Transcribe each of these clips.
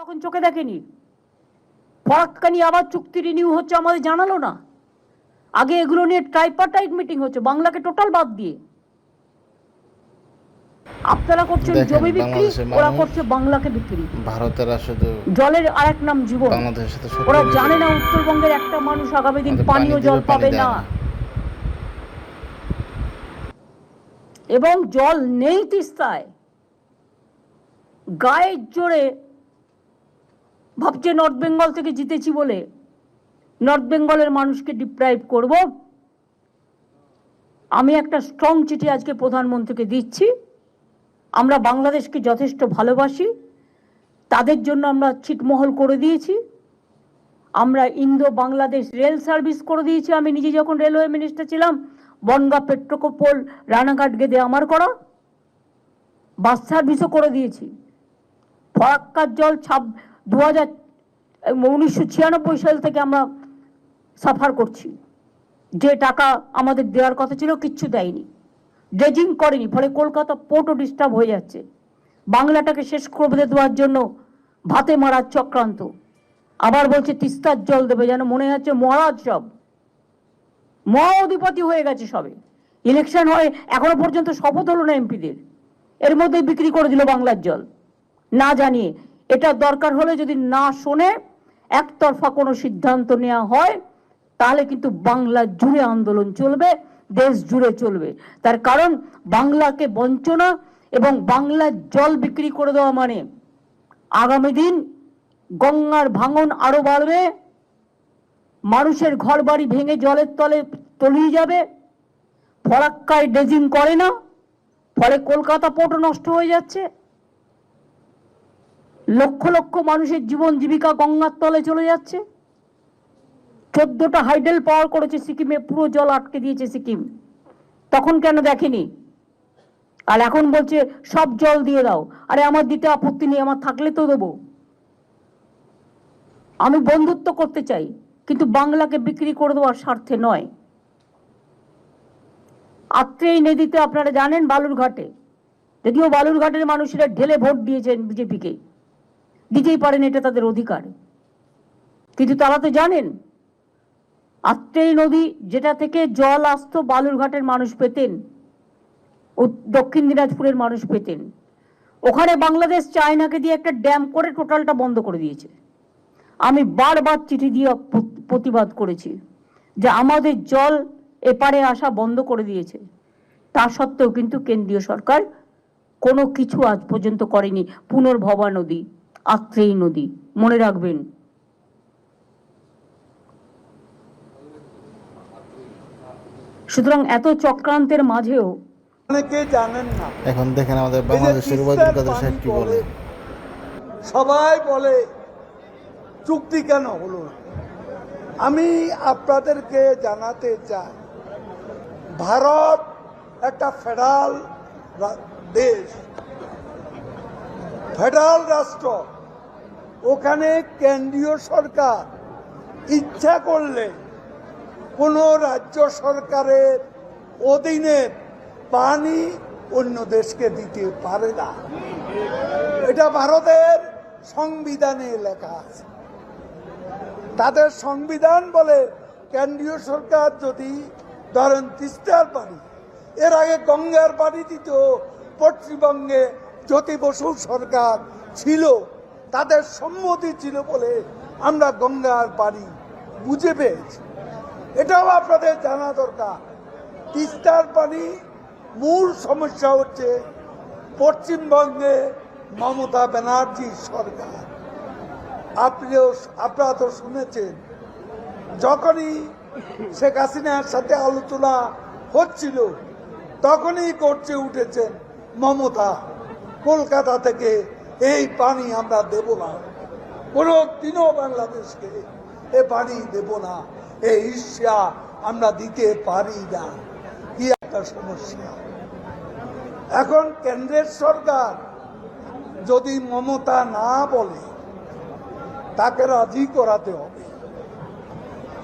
তখন চোখে দেখেনি। ফরাক্কানি আবার চুক্তি রিনিউ হচ্ছে আমাদের জানালো না। আগে এগুলো নিয়ে ট্রাইপার্টাইট মিটিং হচ্ছে বাংলাকে টোটাল বাদ দিয়ে। আপনারা করছেন জমি বিক্রি ওরা করছে বাংলাকে বিক্রি। ভারতেরা জলের আরেক নাম জীবন। ওরা জানে না উত্তরবঙ্গের একটা মানুষ আগামী দিন পানীয় জল পাবে না। না। এবং জল নেই তিস্তায়। গায়ের জোরে ভাবছে নর্থ বেঙ্গল থেকে জিতেছি বলে। নর্থ বেঙ্গলের মানুষকে ডিপ্রাইভ করব। আমি একটা স্ট্রং চিঠি আজকে প্রধানমন্ত্রীকে দিচ্ছি। আমরা বাংলাদেশকে যথেষ্ট ভালোবাসি। তাদের জন্য আমরা ছিটমহল করে দিয়েছি। আমরা ইন্দো বাংলাদেশ রেল সার্ভিস করে দিয়েছি। আমি নিজে যখন রেলওয়ে মিনিস্টার ছিলাম, বনগা পেট্রোকোপল রানাঘাট গেদে আমার করা। বাস সার্ভিসও করে দিয়েছি। ফরাক্কার জল ছাব দু হাজার উনিশশো ছিয়ানব্বই সাল থেকে আমরা সাফার করছি। যে টাকা আমাদের দেওয়ার কথা ছিল, কিচ্ছু দেয়নি। ড্রেজিং করেনি, ফলে কলকাতা পোর্টও ডিস্টার্ব হয়ে যাচ্ছে। বাংলাটাকে শেষ করে দেওয়ার জন্য ভাতে মারার চক্রান্ত। আবার বলছে, তিস্তার জল দেবে, যেন মনে হচ্ছে মহারাজ সব। মহা অধিপতি হয়ে গেছে সবে। ইলেকশন হয়, এখনও পর্যন্ত শপথ হলো না এমপিদের। এর মধ্যে বিক্রি করে দিল বাংলার জল। না জানিয়ে এটা দরকার হলে যদি না শোনে, একতরফা কোনো সিদ্ধান্ত নেওয়া হয়, তাহলে কিন্তু বাংলা জুড়ে আন্দোলন চলবে, দেশ জুড়ে চলবে। তার কারণ, বাংলাকে বঞ্চনা এবং বাংলার জল বিক্রি করে দেওয়া মানে আগামী দিন গঙ্গার ভাঙন আরও বাড়বে, মানুষের ঘর বাড়ি ভেঙে জলের তলে তলিয়ে যাবে, ফরাক্কায় ডেজিং করে না, ফলে কলকাতা পোর্টও নষ্ট হয়ে যাচ্ছে। লক্ষ লক্ষ মানুষের জীবন জীবিকা গঙ্গার তলে চলে যাচ্ছে। চোদ্দটা হাইডেল পাওয়ার করেছে সিকিমে, পুরো জল আটকে দিয়েছে সিকিম। তখন কেন দেখেনি? আর এখন বলছে, সব জল দিয়ে দাও। আরে আমার দিতে আপত্তি নেই, আমার থাকলে তো দেবো। আমি বন্ধুত্ব করতে চাই, কিন্তু বাংলাকে বিক্রি করে দেওয়ার স্বার্থে নয়। আত্রেই নদীতে আপনারা জানেন বালুরঘাটে। যদিও বালুরঘাটের মানুষেরা ঢেলে ভোট দিয়েছেন বিজেপিকে। দিতেই পারেন, এটা তাদের অধিকার। কিন্তু তারা তো জানেন আত্রেই নদী যেটা থেকে জল আসতো বালুরঘাটের মানুষ পেতেন, ও দক্ষিণ দিনাজপুরের মানুষ পেতেন, ওখানে বাংলাদেশ চায়নাকে দিয়ে একটা ড্যাম করে টোটালটা বন্ধ করে দিয়েছে। আমি বারবার চিঠি দিয়ে প্রতিবাদ করেছি যে আমাদের জল এপারে আসা বন্ধ করে দিয়েছে। তা সত্ত্বেও কিন্তু কেন্দ্রীয় সরকার কোনো কিছু আজ পর্যন্ত করেনি। পুনর্ভবা নদী আত্রেই নদী। মনে রাখবেন। সুতরাং এত চক্রান্তের মাঝেও অনেকে জানেন না। এখন দেখেন আমাদের বাংলাদেশের সাহেব কি বলে? সবাই বলে চুক্তি কেন হলো আমি আপনাদেরকে জানাতে চাই ভারত একটা ফেডারাল দেশ। ফেডারাল রাষ্ট্র, ওখানে কেন্দ্রীয় সরকার, ইচ্ছা করলে কোনো রাজ্য সরকারের অধীনে পানি অন্য দেশকে দিতে পারে না। এটা ভারতের সংবিধানে লেখা আছে। তাদের সংবিধান বলে কেন্দ্রীয় সরকার যদি ধরেন তিস্তার পানি, এর আগে গঙ্গার পানি দিত, পশ্চিমবঙ্গে জ্যোতি বসু সরকার ছিল, তাদের সম্মতি ছিল বলে আমরা গঙ্গার পানি বুঝে পেয়েছি। এটাও আপনাদের জানা দরকার। তিস্তার পানি মূল সমস্যা হচ্ছে পশ্চিমবঙ্গে মমতা ব্যানার্জি সরকার। আপনিও, আপনারা তো শুনেছেন, যখনই শেখ হাসিনার সাথে আলোচনা হচ্ছিল, তখনই করছে উঠেছেন মমতা। কলকাতা থেকে এই পানি আমরা দেব না। কোনো দিনও বাংলাদেশকে এ পানি দেব না। এই ঈর্ষা আমরা দিতে পারি না। কি একটা সমস্যা। এখন কেন্দ্রের সরকার যদি মমতা না বলে, তাকে রাজি করাতে হবে।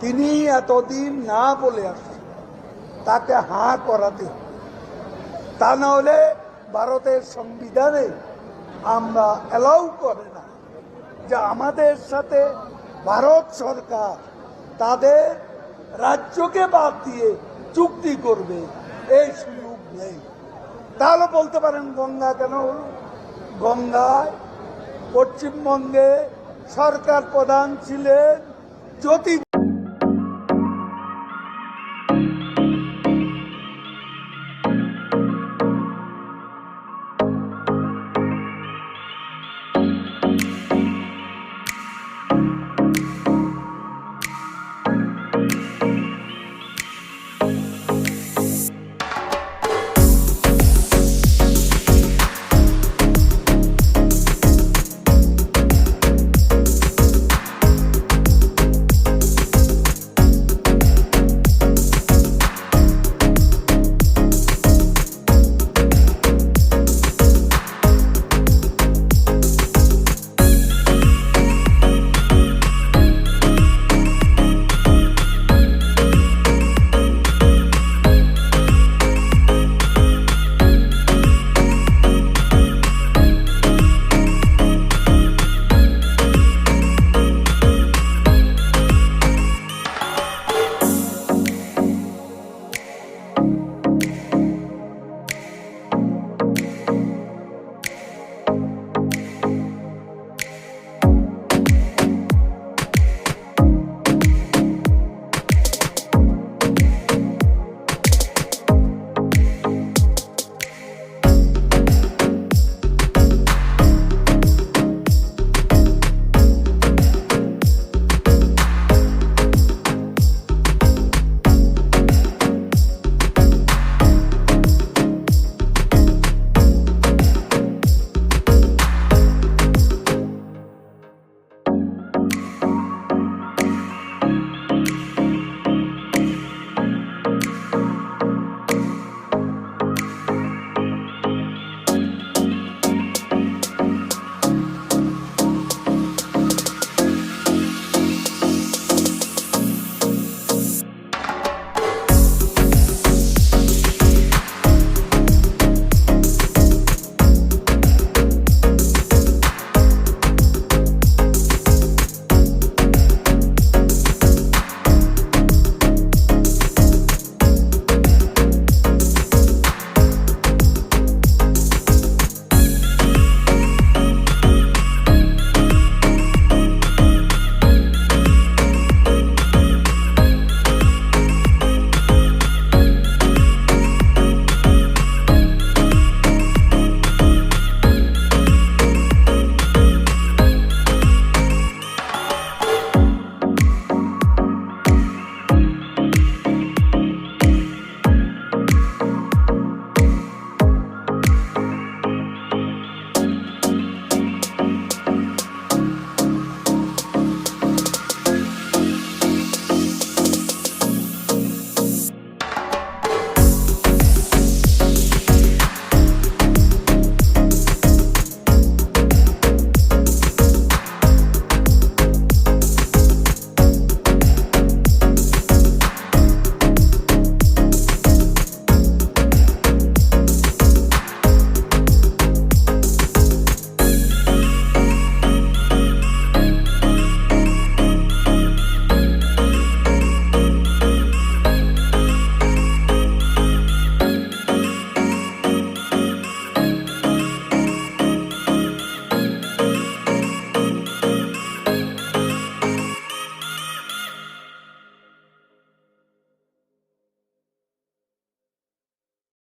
তিনি এতদিন না বলে আসছেন, তাকে হাঁ করাতে হবে। তা না হলে ভারতের সংবিধানে আমরা অ্যালাউ করে না যে আমাদের সাথে ভারত সরকার তাদের রাজ্যকে বাদ দিয়ে চুক্তি করবে এই সুযোগ নেই। তাহলে বলতে পারেন গঙ্গা কেন গঙ্গায় পশ্চিমবঙ্গে সরকার প্রধান ছিলেন জ্যোতি